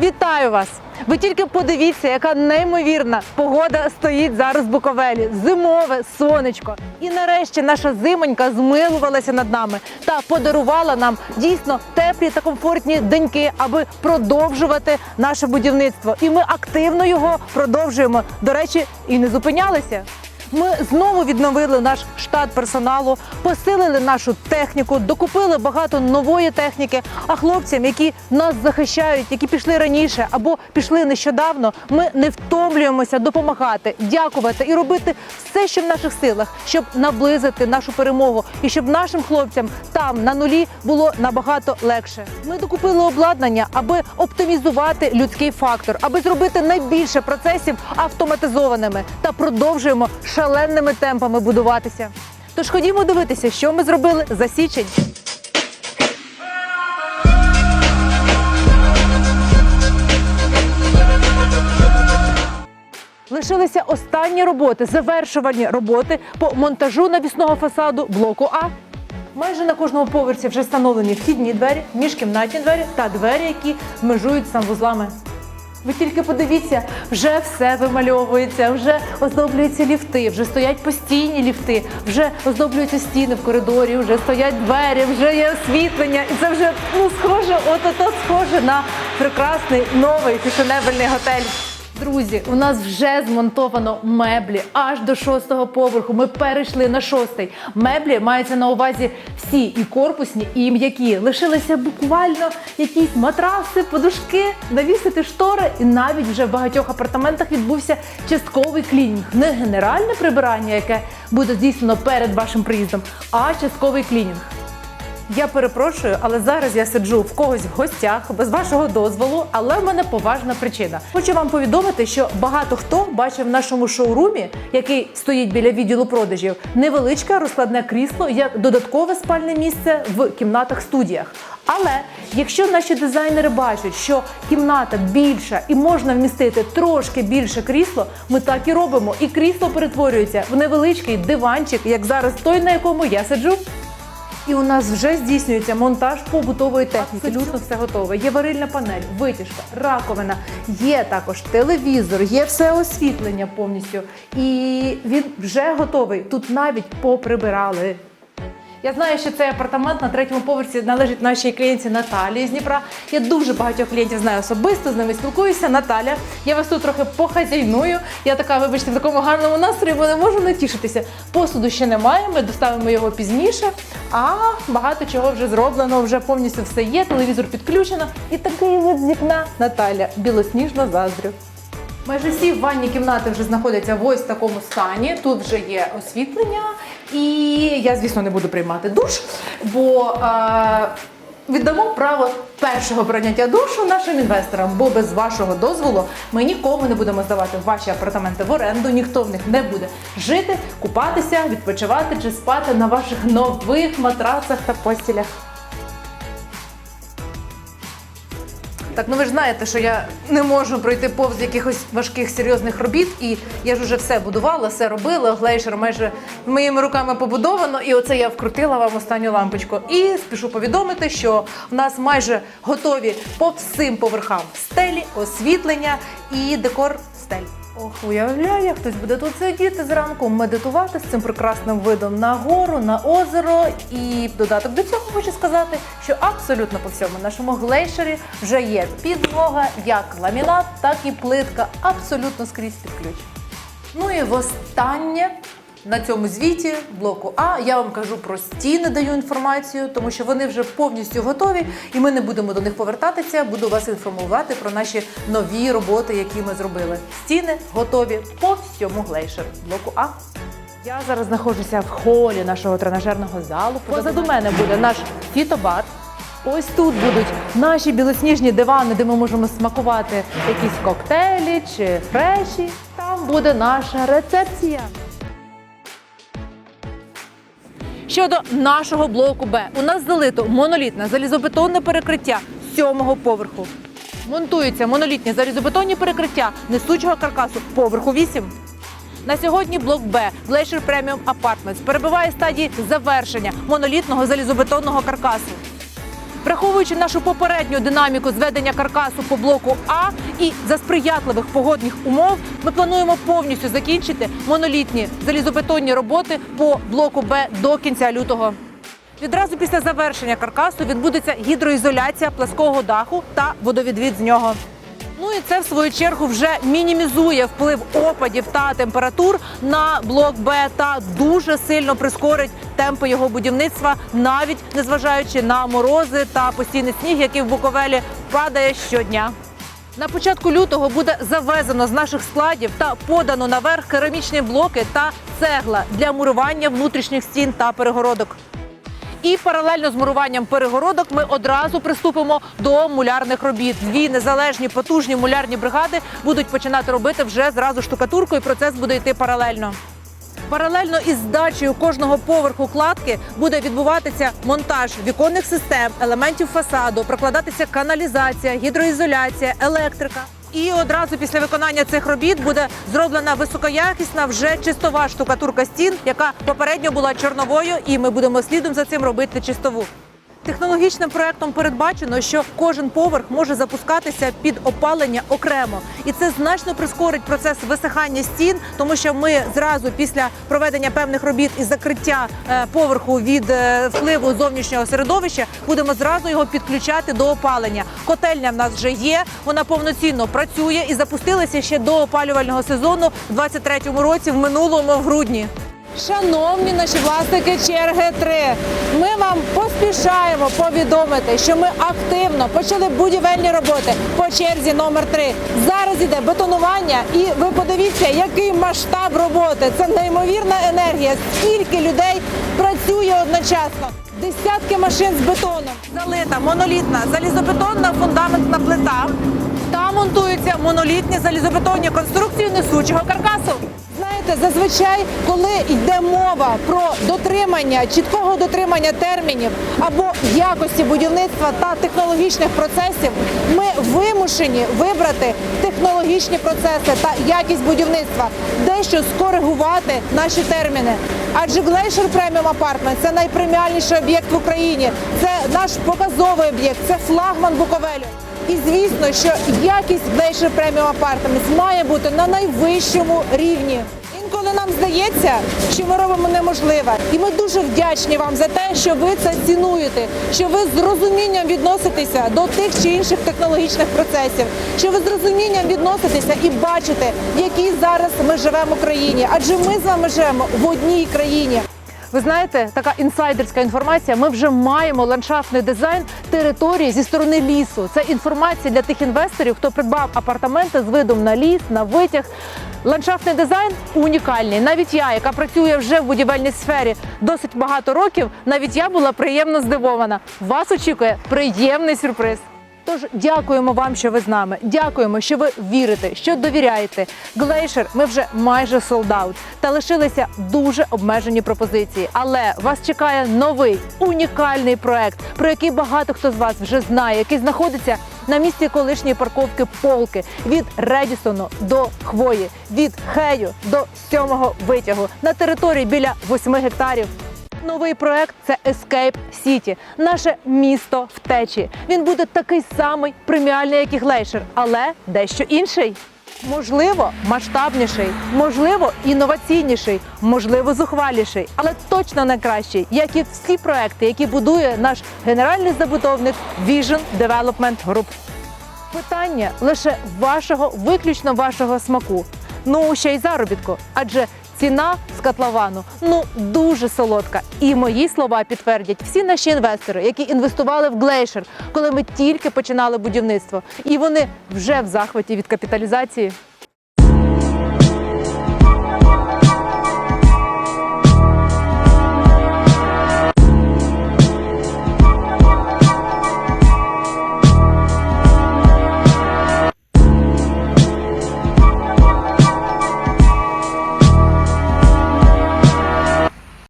Вітаю вас! Ви тільки подивіться, яка неймовірна погода стоїть зараз в Буковелі. Зимове сонечко. І нарешті наша зимонька змилувалася над нами та подарувала нам дійсно теплі та комфортні деньки, аби продовжувати наше будівництво. І ми активно його продовжуємо. До речі, і не зупинялися. Ми знову відновили наш штат персоналу, посилили нашу техніку, докупили багато нової техніки. А хлопцям, які нас захищають, які пішли раніше або пішли нещодавно, ми не втомлюємося допомагати, дякувати і робити все, що в наших силах, щоб наблизити нашу перемогу і щоб нашим хлопцям там на нулі було набагато легше. Ми докупили обладнання, аби оптимізувати людський фактор, аби зробити найбільше процесів автоматизованими та продовжуємо шаленими темпами будуватися. Тож ходімо дивитися, що ми зробили за січень. Лишилися останні роботи, завершувальні роботи по монтажу навісного фасаду блоку А. Майже на кожному поверсі вже встановлені вхідні двері, міжкімнатні двері та двері, які межують з санвузлами. Ви тільки подивіться, вже все вимальовується, вже оздоблюються ліфти, вже стоять постійні ліфти, вже оздоблюються стіни в коридорі, вже стоять двері, вже є освітлення, і це вже ну схоже, от ото схоже на прекрасний новий фішенебельний готель. Друзі, у нас вже змонтовано меблі аж до шостого поверху. Ми перейшли на шостий. Меблі маються на увазі всі і корпусні, і м'які. Лишилися буквально якісь матраси, подушки, навісити штори. І навіть вже в багатьох апартаментах відбувся частковий клінінг. Не генеральне прибирання, яке буде здійснено перед вашим приїздом, а частковий клінінг. Я перепрошую, але зараз я сиджу в когось в гостях без вашого дозволу, але в мене поважна причина. Хочу вам повідомити, що багато хто бачив в нашому шоурумі, який стоїть біля відділу продажів, невеличке розкладне крісло як додаткове спальне місце в кімнатах студіях. Але якщо наші дизайнери бачать, що кімната більша і можна вмістити трошки більше крісло, ми так і робимо. І крісло перетворюється в невеличкий диванчик, як зараз той, на якому я сиджу. І у нас вже здійснюється монтаж побутової техніки. Абсолютно все готове. Є варильна панель, витяжка, раковина, є також телевізор, є все освітлення повністю. І він вже готовий. Тут навіть поприбирали. Я знаю, що цей апартамент на третьому поверсі належить нашій клієнтці Наталії з Дніпра. Я дуже багатьох клієнтів знаю особисто, з ними спілкуюся. Наталя, я вас тут трохи похазяйную. Я така, вибачте, в такому гарному настрої, бо не можу натішитися. Посуду ще немає, ми доставимо його пізніше. А багато чого вже зроблено, вже повністю все є. Телевізор підключено. І такий вид з вікна Наталя білосніжно заздрю. Майже всі ванні кімнати вже знаходяться в ось такому стані. Тут вже є освітлення, і я, звісно, не буду приймати душ, бо е, віддамо право першого прийняття душу нашим інвесторам, бо без вашого дозволу ми нікому не будемо здавати ваші апартаменти в оренду, ніхто в них не буде жити, купатися, відпочивати чи спати на ваших нових матрацах та постілях. Так, ну ви ж знаєте, що я не можу пройти повз якихось важких серйозних робіт, і я ж уже все будувала, все робила. Глейшер майже моїми руками побудовано, і оце я вкрутила вам останню лампочку. І спішу повідомити, що в нас майже готові по всім поверхам стелі, освітлення і декор стель. Ох, уявляю, хтось буде тут сидіти зранку, медитувати з цим прекрасним видом на гору, на озеро. І додаток до цього хочу сказати, що абсолютно по всьому нашому глейшері вже є підлога, як ламінат, так і плитка, абсолютно скрізь під ключ. Ну і востаннє на цьому звіті блоку А я вам кажу про стіни, даю інформацію, тому що вони вже повністю готові, і ми не будемо до них повертатися. Буду вас інформувати про наші нові роботи, які ми зробили. Стіни готові по всьому глейшеру блоку А. Я зараз знаходжуся в холі нашого тренажерного залу. Позаду мене буде наш фітобар. Ось тут будуть наші білосніжні дивани, де ми можемо смакувати якісь коктейлі чи фреші. Там буде наша рецепція. Щодо нашого блоку Б, у нас залито монолітне залізобетонне перекриття сьомого поверху. Монтуються монолітні залізобетонні перекриття несучого каркасу поверху 8. На сьогодні блок Б Glacier Premium Apartments перебуває стадії завершення монолітного залізобетонного каркасу. Враховуючи нашу попередню динаміку зведення каркасу по блоку А і за сприятливих погодних умов, ми плануємо повністю закінчити монолітні залізобетонні роботи по блоку Б до кінця лютого. Відразу після завершення каркасу відбудеться гідроізоляція плаского даху та водовідвід з нього. Ну і це в свою чергу вже мінімізує вплив опадів та температур на блок Б та дуже сильно прискорить темпи його будівництва, навіть незважаючи на морози та постійний сніг, який в Буковелі падає щодня. На початку лютого буде завезено з наших складів та подано наверх керамічні блоки та цегла для мурування внутрішніх стін та перегородок. І паралельно з муруванням перегородок ми одразу приступимо до мулярних робіт. Дві незалежні потужні мулярні бригади будуть починати робити вже зразу штукатурку, і процес буде йти паралельно. Паралельно із здачею кожного поверху кладки буде відбуватися монтаж віконних систем, елементів фасаду, прокладатися каналізація, гідроізоляція, електрика. І одразу після виконання цих робіт буде зроблена високоякісна вже чистова штукатурка стін, яка попередньо була чорновою, і ми будемо слідом за цим робити чистову. Технологічним проектом передбачено, що кожен поверх може запускатися під опалення окремо, і це значно прискорить процес висихання стін, тому що ми зразу після проведення певних робіт і закриття е, поверху від е, впливу зовнішнього середовища будемо зразу його підключати до опалення. Котельня в нас вже є, вона повноцінно працює і запустилася ще до опалювального сезону в 23-му році, в минулому в грудні. Шановні наші власники черги 3, ми вам поспішаємо повідомити, що ми активно почали будівельні роботи по черзі номер 3 Зараз іде бетонування, і ви подивіться, який масштаб роботи. Це неймовірна енергія. Скільки людей працює одночасно. Десятки машин з бетоном. Залита монолітна залізобетонна фундаментна плита. Та монтуються монолітні залізобетонні конструкції несучого каркасу. Знаєте, зазвичай, коли йде мова про дотримання чіткого дотримання термінів або якості будівництва та технологічних процесів, ми вимушені вибрати технологічні процеси та якість будівництва, дещо скоригувати наші терміни. Адже Glacier Premium Apartment – це найпреміальніший об'єкт в Україні, це наш показовий об'єкт, це флагман Буковелю. І звісно, що якість Glacier Premium Apartments має бути на найвищому рівні. Інколи нам здається, що ми робимо неможливе, і ми дуже вдячні вам за те, що ви це цінуєте, що ви з розумінням відноситеся до тих чи інших технологічних процесів, що ви з розумінням відноситеся і бачите, в якій зараз ми живемо в країні, адже ми з вами живемо в одній країні. Ви знаєте, така інсайдерська інформація. Ми вже маємо ландшафтний дизайн території зі сторони лісу. Це інформація для тих інвесторів, хто придбав апартаменти з видом на ліс, на витяг. Ландшафтний дизайн унікальний. Навіть я, яка працює вже в будівельній сфері досить багато років, навіть я була приємно здивована. Вас очікує приємний сюрприз. Тож дякуємо вам, що ви з нами. Дякуємо, що ви вірите, що довіряєте. Глейшер ми вже майже солдат та лишилися дуже обмежені пропозиції. Але вас чекає новий унікальний проект, про який багато хто з вас вже знає, який знаходиться на місці колишньої парковки полки від Редісону до Хвої, від Хею до сьомого витягу на території біля 8 гектарів. Новий проект це Escape City, наше місто втечі. Він буде такий самий преміальний, як і Глейшер, але дещо інший. Можливо, масштабніший, можливо, інноваційніший, можливо, зухваліший, але точно найкращий, як і всі проекти, які будує наш генеральний забудовник Vision Development Group. Питання лише вашого, виключно вашого смаку. Ну ще й заробітку, адже ціна з котловану ну дуже солодка. І мої слова підтвердять всі наші інвестори, які інвестували в Глейшер, коли ми тільки починали будівництво, і вони вже в захваті від капіталізації.